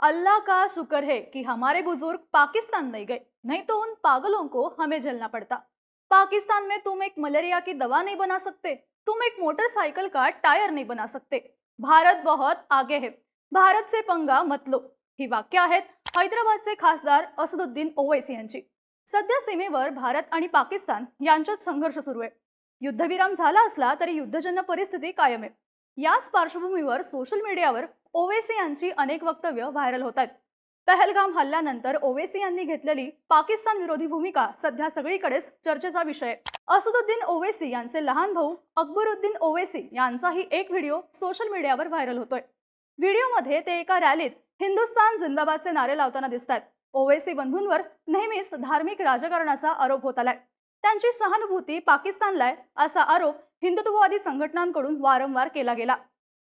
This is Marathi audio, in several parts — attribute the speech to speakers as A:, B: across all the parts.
A: अल्लाह का शुक्र है कि हमारे बुजुर्ग पाकिस्तान नहीं गए नहीं तो उन पागलों को हमें झेलना पड़ता। पाकिस्तान में तुम एक मलेरिया की दवा नहीं बना सकते तुम एक मोटरसाइकिल का टायर नहीं बना सकते। भारत बहुत आगे है भारत से पंगा मत लो ही वाक्य आहेत हैदराबादचे खासदार असदुद्दीन ओवैसी यांची। सध्या सीमेवर भारत आणि पाकिस्तान यांच्यात संघर्ष सुरू आहे। युद्धविराम झाला असला तरी युद्धजन्य परिस्थिती कायम आहे। याच पार्श्वभूमीवर सोशल मीडियावर ओवेसी यांची अनेक वक्तव्य व्हायरल होत आहेत. पहलगाम हल्ल्यानंतर ओवेसी यांनी घेतलेली पाकिस्तान विरोधी भूमिका सध्या सगळीकडेच चर्चेचा विषय असदुद्दीन ओवेसी यांचे लहान भाऊ अकबरुद्दीन ओवेसी यांचाही एक व्हिडिओ सोशल मीडियावर व्हायरल होतोय. व्हिडिओमध्ये ते एका रॅलीत हिंदुस्तान जिंदाबादचे नारे लावताना दिसतात ओवेसी बंधूंवर नेहमीच धार्मिक राजकारणाचा आरोप होत आलाय. त्यांची सहानुभूती पाकिस्तानला आहे असा आरोप हिंदुत्ववादी संघटनांकडून वारंवार केला गेला.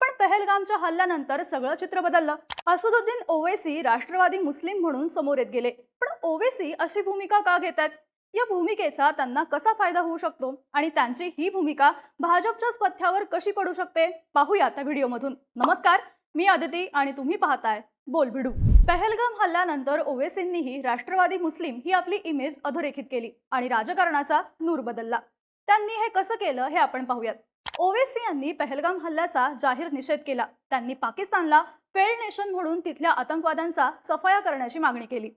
A: पण पहलगामच्या हल्ल्यानंतर सगळं चित्र बदललं. असदुद्दीन ओवेसी राष्ट्रवादी मुस्लिम म्हणून समोर येत गेले. पण ओवेसी अशी भूमिका का घेत आहेत? या भूमिकेचा त्यांना कसा फायदा होऊ शकतो? आणि त्यांची ही भूमिका भाजपच्याच पथ्यावर कशी पडू शकते? पाहूया त्या व्हिडिओमधून. नमस्कार मी आदिती आणि तुम्ही पाहताय बोल भिडू पहलगाम हल्ल्यानंतर ओवेसींनीही राष्ट्रवादी मुस्लिम ही आपली इमेज अधोरेखित केली आणि राजकारणाचा नूर बदलला. त्यांनी हे कसं केलं हे आपण पाहूयात. ओवेसी यांनी पहलगाम हल्ल्याचा जाहीर निषेध केला. त्यांनी पाकिस्तानला फेल्ड नेशन म्हणून तिथल्या आतंकवाद्यांचा सफाया करण्याची मागणी केली.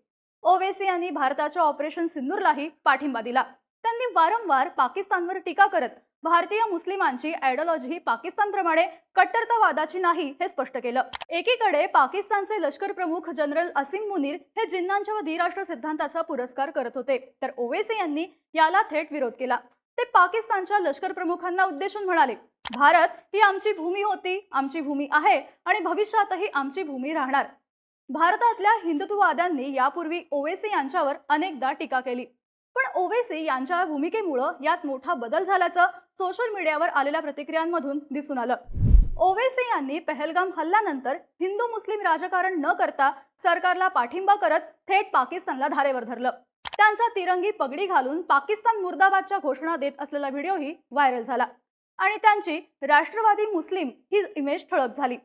A: ओवेसी यांनी भारताच्या ऑपरेशन सिंदूरलाही पाठिंबा दिला. त्यांनी वारंवार पाकिस्तानवर टीका करत भारतीय मुस्लिमांची आयडॉलॉजी ही पाकिस्तानप्रमाणे कट्टरतावादाची नाही हे स्पष्ट केलं. एकीकडे पाकिस्तानचे लष्कर प्रमुख जनरल असिम मुनीर हे जिन्नांच्या व धीराष्ट्र सिद्धांताचा पुरस्कार करत होते. तर ओवेसी यांनी याला थेट विरोध केला. ते पाकिस्तानच्या लष्कर प्रमुखांना उद्देशून म्हणाले भारत ही आमची भूमी होती आमची भूमी आहे आणि भविष्यातही आमची भूमी राहणार. भारतातल्या हिंदुत्ववाद्यांनी यापूर्वी ओवेसी यांच्यावर अनेकदा टीका केली. पण ओवेसी यांच्या भूमिकेमुळं यात मोठा बदल झाल्याचं सोशल मीडियावर आलेल्या प्रतिक्रियांमधून दिसून आलं. ओवेसी यांनी पहलगाम हल्ल्यानंतर हिंदू मुस्लिम राजकारण न करता सरकारला पाठिंबा करत थेट पाकिस्तानला धारेवर धरलं. त्यांचा तिरंगी पगडी घालून पाकिस्तान मुर्दाबादच्या घोषणा देत असलेला व्हिडिओही व्हायरल झाला आणि त्यांची राष्ट्रवादी मुस्लिम ही इमेज ठळक झाली.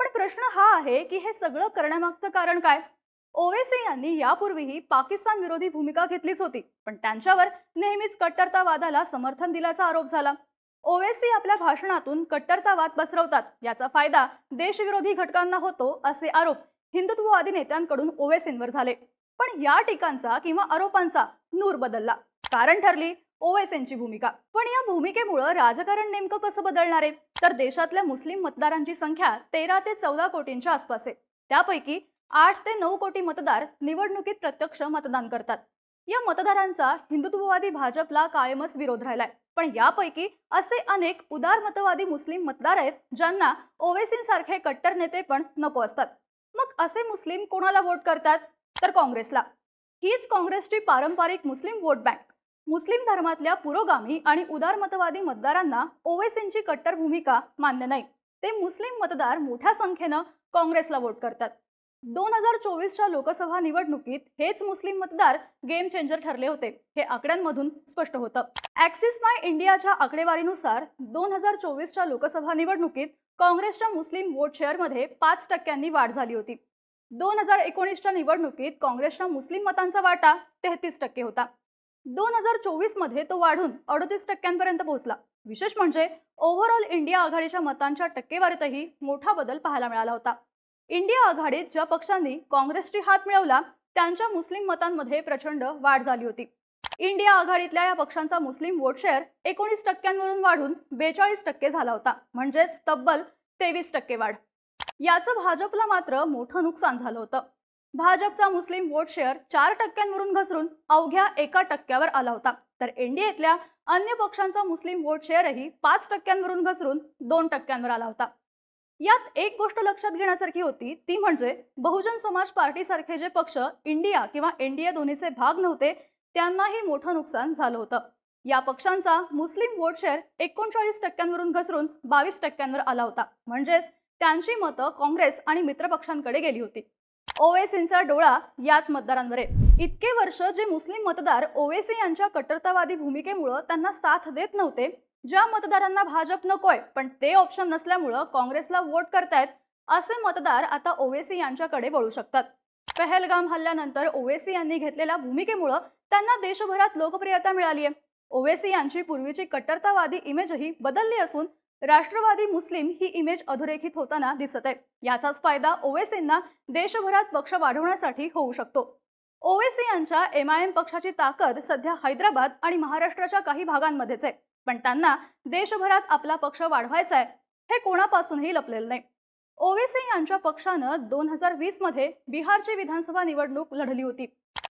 A: पण प्रश्न हा आहे की हे सगळं करण्यामागचं कारण काय? ओवेसी यांनी यापूर्वीही पाकिस्तान विरोधी भूमिका घेतलीच होती पण त्यांच्यावर नेहमीच कट्टरतावादाला समर्थन दिल्याचा आरोप झाला. ओवेसी आपल्या भाषणातून कट्टरतावाद पसरवतात याचा फायदा देशविरोधी घटकांना होतो असे आरोप हिंदुत्ववादी नेत्यांकडून ओवेसींवर झाले. पण या टीकांचा किंवा आरोपांचा नूर बदलला. कारण ठरली ओवेसींची भूमिका. पण या भूमिकेमुळं राजकारण नेमकं कसं बदलणार? आहे तर देशातल्या मुस्लिम मतदारांची संख्या तेरा ते चौदा कोटींच्या आसपास आहे. त्यापैकी आठ ते नऊ कोटी मतदार निवडणुकीत प्रत्यक्ष मतदान करतात. या मतदारांचा हिंदुत्ववादी भाजपला कायमच विरोध राहिलाय. पण यापैकी असे अनेक उदारमतवादी मुस्लिम मतदार आहेत ज्यांना ओवेसींसारखे कट्टर नेते पण नको असतात. मग असे मुस्लिम कोणाला वोट करतात? तर काँग्रेसला. हीच काँग्रेसची पारंपरिक मुस्लिम वोट बँक मुस्लिम धर्मातल्या पुरोगामी आणि उदारमतवादी मतदारांना ओवेसींची कट्टर भूमिका मान्य नाही. ते मुस्लिम मतदार मोठ्या संख्येनं काँग्रेसला वोट करतात. दोन हजार चोवीसच्या लोकसभा निवडणुकीत हेच मुस्लिम मतदार गेम चेंजर ठरले होते हे आकड्यांमधून स्पष्ट होतं. ऍक्सिस माय इंडियाच्या आकडेवारीनुसार दोन हजार चोवीसच्या लोकसभा निवडणुकीत काँग्रेसच्या मुस्लिम वोट शेअरमध्ये पाच टक्क्यांनी वाढ झाली होती. दोन हजार एकोणीसच्या निवडणुकीत काँग्रेसच्या मुस्लिम मतांचा वाटा तेहतीस टक्के होता. दोन हजार चोवीसमध्ये तो वाढून अडतीस टक्क्यांपर्यंत पोहोचला. विशेष म्हणजे ओव्हरऑल इंडिया आघाडीच्या मतांच्या टक्केवारीतही मोठा बदल पाहायला मिळाला होता. इंडिया आघाडीत ज्या पक्षांनी काँग्रेसची हात मिळवला त्यांच्या मुस्लिम मतांमध्ये प्रचंड वाढ झाली होती. इंडिया आघाडीतल्या या पक्षांचा मुस्लिम वोट शेअर एकोणीस टक्क्यांवरून वाढून बेचाळीस टक्के झाला होता म्हणजेच तब्बल तेवीस टक्के वाढ. याचं भाजपला मात्र मोठं नुकसान झालं होतं. भाजपचा मुस्लिम वोट शेअर चार टक्क्यांवरून घसरून अवघ्या एका टक्क्यावर आला होता. तर एनडीएतल्या अन्य पक्षांचा मुस्लिम वोट शेअरही पाच टक्क्यांवरून घसरून दोन टक्क्यांवर आला होता. यात एक गोष्ट लक्षात घेण्यासारखी होती ती म्हणजे बहुजन समाज पार्टीसारखे जे पक्ष इंडिया किंवा एनडीए दोन्हीचे भाग नव्हते त्यांनाही मोठं नुकसान झालं होतं. या पक्षांचा मुस्लिम वोट शेअर एकोणचाळीस टक्क्यांवरून घसरून बावीस टक्क्यांवर आला होता. म्हणजेच त्यांची मतं काँग्रेस आणि मित्रपक्षांकडे गेली होती. ओवेसींचा डोळा याच मतदारांवर आहे. इतके वर्ष जे मुस्लिम मतदार ओवेसी यांच्या कट्टरतावादी भूमिकेमुळं त्यांना साथ देत नव्हते ज्या मतदारांना भाजप नकोय पण ते ऑप्शन नसल्यामुळं काँग्रेसला वोट करतायत असे मतदार आता ओवेसी यांच्याकडे वळू शकतात. पहलगाम हल्ल्यानंतर ओवेसी यांनी घेतलेल्या भूमिकेमुळं त्यांना देशभरात लोकप्रियता मिळाली आहे ओवेसी यांची पूर्वीची कट्टरतावादी इमेजही बदलली असून राष्ट्रवादी मुस्लिम ही इमेज अधोरेखित होताना दिसत आहे. याचाच फायदा ओवेसींना देशभरात पक्ष वाढवण्यासाठी होऊ शकतो. ओवेसी यांच्या एम आय एम पक्षाची ताकद सध्या हैदराबाद आणि महाराष्ट्राच्या काही भागांमध्येच आहे. पण त्यांना देशभरात आपला पक्ष वाढवायचा आहे हे कोणापासूनही लपलेलं नाही. ओवेसी यांच्या पक्षानं दोन हजार वीसमध्ये बिहारची विधानसभा निवडणूक लढली होती.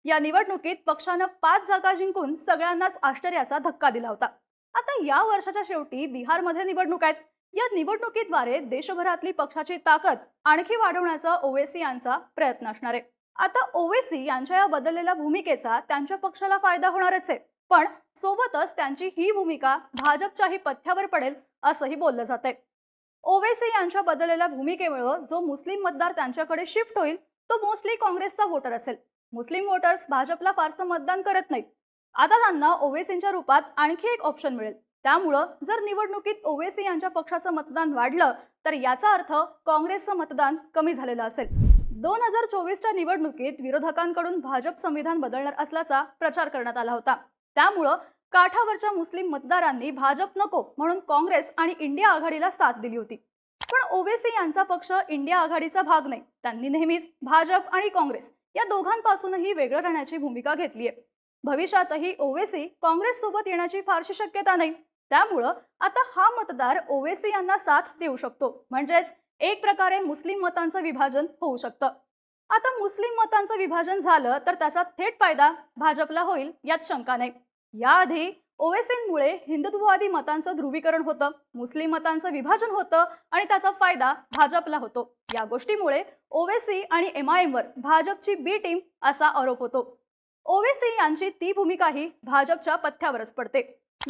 A: या निवडणुकीत पक्षानं पाच जागा जिंकून सगळ्यांनाच आश्चर्याचा धक्का दिला होता. आता या वर्षाच्या शेवटी बिहारमध्ये निवडणूक आहेत. या निवडणुकीद्वारे देशभरातली पक्षाची ताकद आणखी वाढवण्याचा ओवेसी यांचा प्रयत्न असणार आहे. आता ओवेसी यांच्या या बदललेल्या भूमिकेचा त्यांच्या पक्षाला फायदा होणारच आहे. पण सोबतच त्यांची ही भूमिका भाजपच्याही पथ्यावर पडेल असंही बोललं जात आहे ओवेसी यांच्या बदललेल्या भूमिकेमुळे जो मुस्लिम मतदार त्यांच्याकडे शिफ्ट होईल तो मोस्टली काँग्रेसचा वोटर असेल. मुस्लिम वोटर्स भाजपला फारसं मतदान करत नाहीत. आता त्यांना ओवेसींच्या रूपात आणखी एक ऑप्शन मिळेल. त्यामुळं जर निवडणुकीत ओवेसी यांच्या पक्षाचं मतदान वाढलं तर याचा अर्थ काँग्रेसचं मतदान कमी झालेलं असेल. दोन हजार चोवीसच्या निवडणुकीत विरोधकांकडून भाजप संविधान बदलणार असल्याचा प्रचार करण्यात आला होता. त्यामुळं काठावरच्या मुस्लिम मतदारांनी भाजप नको म्हणून काँग्रेस आणि इंडिया आघाडीला साथ दिली होती. पण ओवेसी यांचा पक्ष इंडिया आघाडीचा भाग नाही. त्यांनी नेहमीच भाजप आणि काँग्रेस या दोघांपासूनही वेगळं राहण्याची भूमिका घेतली आहे भविष्यातही ओवेसी काँग्रेस सोबत येण्याची फारशी शक्यता नाही. त्यामुळं आता हा मतदार ओवेसी यांना साथ देऊ शकतो. म्हणजेच एक प्रकारे मुस्लिम मतांचं विभाजन होऊ शकतं. आता मुस्लिम मतांचं विभाजन झालं तर त्याचा थेट फायदा भाजपला होईल यात शंका नाही. याआधी ओवेसींमुळे हिंदुत्ववादी मतांचं ध्रुवीकरण होतं मुस्लिम मतांचं विभाजन होतं आणि त्याचा फायदा भाजपला होतो. या गोष्टीमुळे ओवेसी आणि एम आय एमवर भाजपची बी टीम असा आरोप होतो. ओवेसी यांची ती भूमिकाही भाजपच्या पथ्यावरच पडते.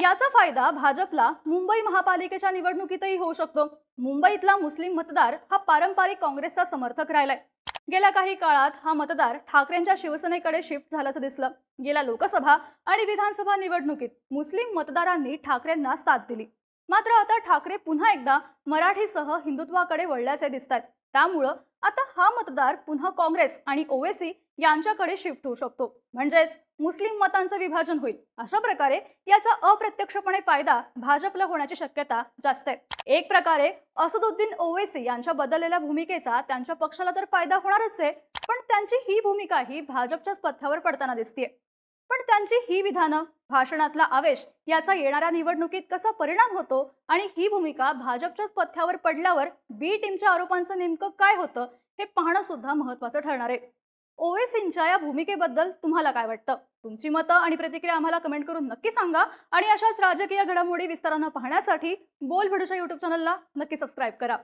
A: याचा फायदा भाजपला मुंबई महापालिकेच्या निवडणुकीतही होऊ शकतो. मुंबईतला मुस्लिम मतदार हा पारंपरिक काँग्रेसचा समर्थक राहिलाय. गेल्या काही काळात हा मतदार ठाकरेंच्या शिवसेनेकडे शिफ्ट झाल्याचं दिसलं. गेल्या लोकसभा आणि विधानसभा निवडणुकीत मुस्लिम मतदारांनी ठाकरेंना साथ दिली. मात्र आता ठाकरे पुन्हा एकदा मराठीसह हिंदुत्वाकडे वळल्याचे दिसत आहेत त्यामुळं आता हा मतदार पुन्हा काँग्रेस आणि ओवेसी यांच्याकडे शिफ्ट होऊ शकतो. म्हणजेच मुस्लिम मतांचं विभाजन होईल. अशा प्रकारे याचा अप्रत्यक्षपणे फायदा भाजपला होण्याची शक्यता जास्त आहे. एक प्रकारे असदुद्दीन ओवेसी यांच्या बदललेल्या भूमिकेचा त्यांच्या पक्षाला तर फायदा होणारच आहे पण त्यांची ही भूमिका ही भाजपच्याच पथ्यावर पडताना दिसतीये. पण त्यांची ही विधानं भाषणातला आवेश याचा येणाऱ्या निवडणुकीत कसा परिणाम होतो आणि ही भूमिका भाजपच्याच पथ्यावर पडल्यावर बी टीमच्या आरोपांचं नेमकं काय होतं हे पाहणं सुद्धा महत्वाचं ठरणार आहे. ओवेसींच्या या भूमिकेबद्दल तुम्हाला काय वाटतं? तुमची मतं आणि प्रतिक्रिया आम्हाला कमेंट करून नक्की सांगा. आणि अशाच राजकीय घडामोडी विस्तारानं पाहण्यासाठी बोल भिडूच्या युट्यूब चॅनलला नक्की सबस्क्राईब करा.